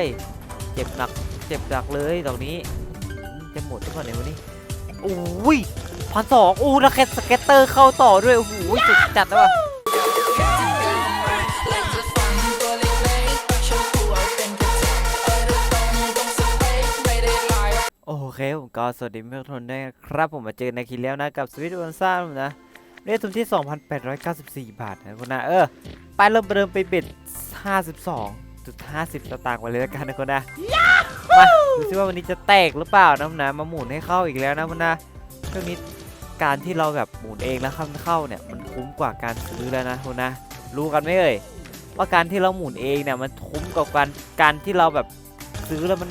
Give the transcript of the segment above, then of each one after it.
ยเจ็บหนักเจ็บหนักเลยตรงนี้จะหมดหรือเปล่าเนี่ยวันนี้โอ้ยพันสองโอ้แล้วแคสเก็ตเตอร์เข้าต่อด้วยโอ้โหสุดจัดแล้วว่ะโอเคผมก็สวัสดีเพื่อนทุกคนด้วยครับผมมาเจอในคลิปแล้วนะกับสวิตวันซ่านะเรียกทุนที่ 2,894 บาทนะคุณนะเออไปเริ่มเริ่มไปเบ็ด 52.50สตางค์ไปเลยแล้วกันนะคุณนะมาดูซิว่าวันนี้จะแตกหรือเปล่านะคุณนะมาหมุนให้เข้าอีกแล้วนะคุณนะช่วงนี้การที่เราแบบหมุนเองแล้วเข้าเข้าเนี่ยมันคุ้มกว่าการซื้อแล้วนะคุณนะรู้กันไหมเอ่ยว่าการที่เราหมุนเองเนี่ยมันคุ้มกว่าการการที่เราแบบซื้อแล้วมัน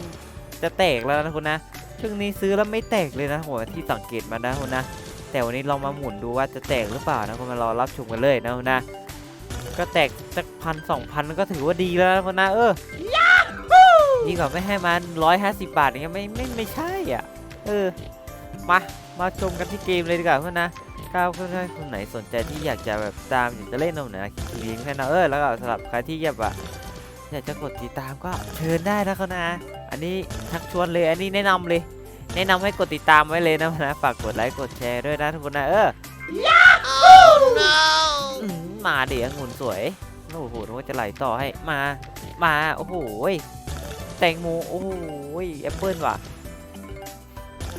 จะแตกแล้วนะคุณนะช่วงนี้ซื้อแล้วไม่แตกเลยนะโหที่สังเกตมานะคุณนะแต่วันนี้ลองมาหมุนดูว่าจะแตกหรือเปล่านะคุณมารอรับชมกันเลยนะคุณนะ ก็แตกสักพันสองพันก็ถือว่าดีแล้วนะคุณนะเออดีกว่าไม่ให้มันร้อยห้าสิบบาทอย่างเงี้ยไม่ไม่ไม่ใช่อะ เออ มา มาชมกันที่เกมเลยดีกว่าคุณนะถ้าเพื่อนๆคนไหนสนใจที่อยากจะแบบตามอยากจะเล่นเอานะคลิปลิงก์ให้นะเออแล้วก็สำหรับใครที่อยากแบบอยากจะกดติดตามก็เชิญได้นะครับนะ อันนี้ชักชวนเลยอันนี้แนะนำเลย แนะนำให้กดติดตามไว้เลยนะนะฝากกดไลค์กดแชร์ด้วยนะทุกคนนะเอออืม มาเดี๋ยวองุ่นสวย โอ้โหนึกว่าจะไหลต่อให้ มา มา โอ้โหแตงโม โอ้โหแอปเปิลว่ะ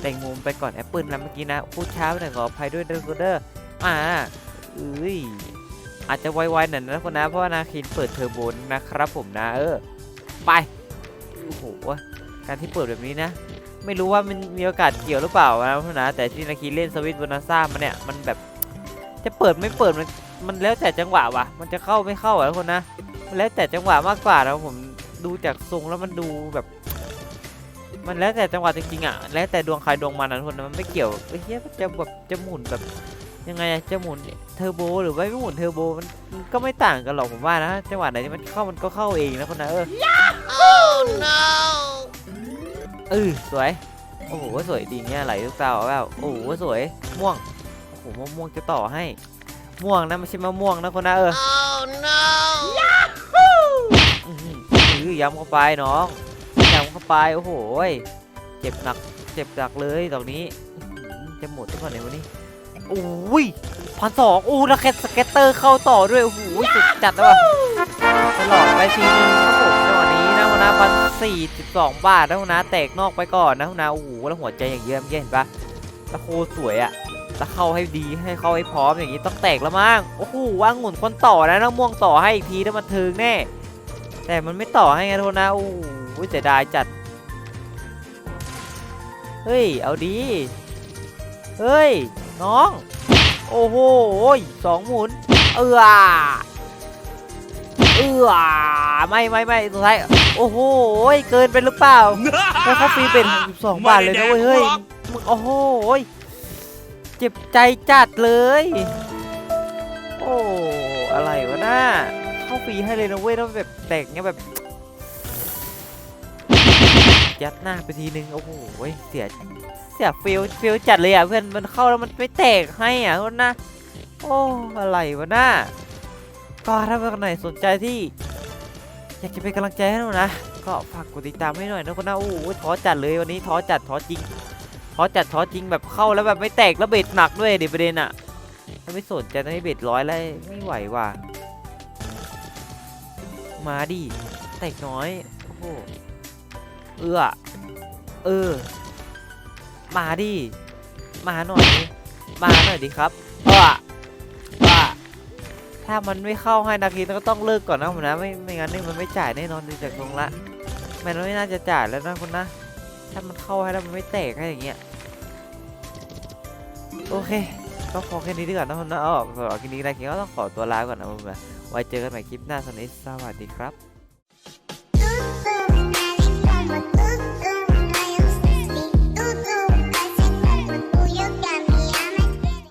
แตงโมไปก่อนแอปเปิลนะเมื่อกี้นะ พูดช้าไปหน่อยขออภัยด้วยเด้อคุณเด้อมาเอ้ย อาจจะไวๆหน่อยนะคนนะ เพราะว่านาคินเปิดเทอร์โบนนะครับผมนะ เออ ไป โอ้โห การที่เปิดแบบนี้นะ ไม่รู้ว่ามันมีโอกาสเกี่ยวหรือเปล่านะพวกนะ แต่ที่นาคีเล่นสวิตบนาซ่ามันเนี่ย มันแบบ จะเปิดไม่เปิดมันมันแล้วแต่จังหวะว่ะ มันจะเข้าไม่เข้าอะทุกคนนะมันแล้วแต่จังหวะมากกว่านะผมดูจากทรงแล้วมันดูแบบ มันแล้วแต่จังหวะจริงๆอะ แล้วแต่ดวงใครดวงมันนะทุกคนนะมันไม่เกี่ยวเฮ้ยมันจะแบบจะหมุนแบบ ยังไงอะจะหมุนเทอร์โบหรือว่าไม่หมุนเทอร์โบมันมันก็ไม่ต่างกันหรอกผมว่านะจังหวะไหนที่มันเข้ามันก็เข้าเองนะคนนะเออเออสวย โอ้โหสวยดีเนี่ยไหลลูกตาออกแบบโอ้โหสวยม่วงโอ้โหมะม่วงจะต่อให้ ม่วงนะไม่ใช่มะม่วงนะคนนะเอออื้อหืออื้อย้ำเข้าไปน้องย้ำเข้าไปโอ้โหยเจ็บหนักเจ็บหนักเลยตรงนี้อื้อหือจะหมดทุกคนในยวันนี้โอ้ยพันสองโอ้แล้วแคสเก็ตเตอร์เข้าต่อด้วยโอ้โหสุดจัดแล้วว่ะตลอดไปทีนึงครับผมจังหวะนี้นะวันนะพันสี่สิบสองบาทนะวันนะแตกนอกไปก่อนนะวันนะโอ้โหแล้วหัวใจอย่างเยี่ยมเยี่ยเห็นปะแล้วโคตรสวยอะ แล้วเข้าให้ดีให้เข้าให้พร้อมอย่างนี้ต้องแตกแล้วมั้งโอ้โหว่างหมุนคนต่อนะน้องม่วงต่อให้อีกทีแล้วมันถึงแน่ แต่มันไม่ต่อให้ไงทุกคนนะโอ้โหเสียดายจัดเฮ้ยเอาดีเฮ้ยน้องโอ้โหสองหมุนเอือเอือไม่ไม่ไม่สุดท้ายโอ้โหเกินไปหรือเปล่าแล้วเขาฟรีเป็น62บาทเลยนะเว้ยเฮ้ยมึงโอ้โห เจ็บใจจัดเลย โอ้อะไรวะน่าเข้าฟรีให้เลยนะเว้ยแล้วแบบแตกเงี้ยแบบ ยัดหน้าไปทีนึงโอ้โหเสียเสียฟิลฟิลจัดเลยอะเพื่อนมันเข้าแล้วมันไม่แตกให้อะคนนะโอ้อะไรวะน่าก็ถ้าเพื่อนคนไหนสนใจที่ อยากจะเป็นกำลังใจให้หนูนะก็ฝากกดติดตามให้หน่อยนะคนนะโอ้โหท้อจัดเลยวันนี้ท้อจัดท้อจริง ท้อจัดท้อจริงแบบเข้าแล้วแบบไม่แตกแล้วเบ็ดหนักด้วยเดิประเด็นอะไม่สนใจตอนนี้เบ็ดร้อยแล้วไม่ไหวว่ะมาดิแตกน้อยโอ้โหเอื้อเออ มาดิ มาหน่อยมาหน่อยดิครับเออว่าถ้ามันไม่เข้าให้นาทีก็ต้องเลิกก่อนนะผมนะไม่ไม่งั้นนี่มันไม่จ่ายแน่นอนดูจากตรงละมันไม่น่าจะจ่ายแล้วนะคุณนะ ถ้ามันเข้าให้แล้วมันไม่แตกให้อย่างเงี้ยโอเค ก็พอแค่นี้ดีกว่านะคุณนะอ๋อสำหรับคลิปนี้นะคิดก็ต้องขอตัวลาก่อนนะผมนะไว้เจอกันใหม่คลิปหน้าสวัสดีสวัสดีครับ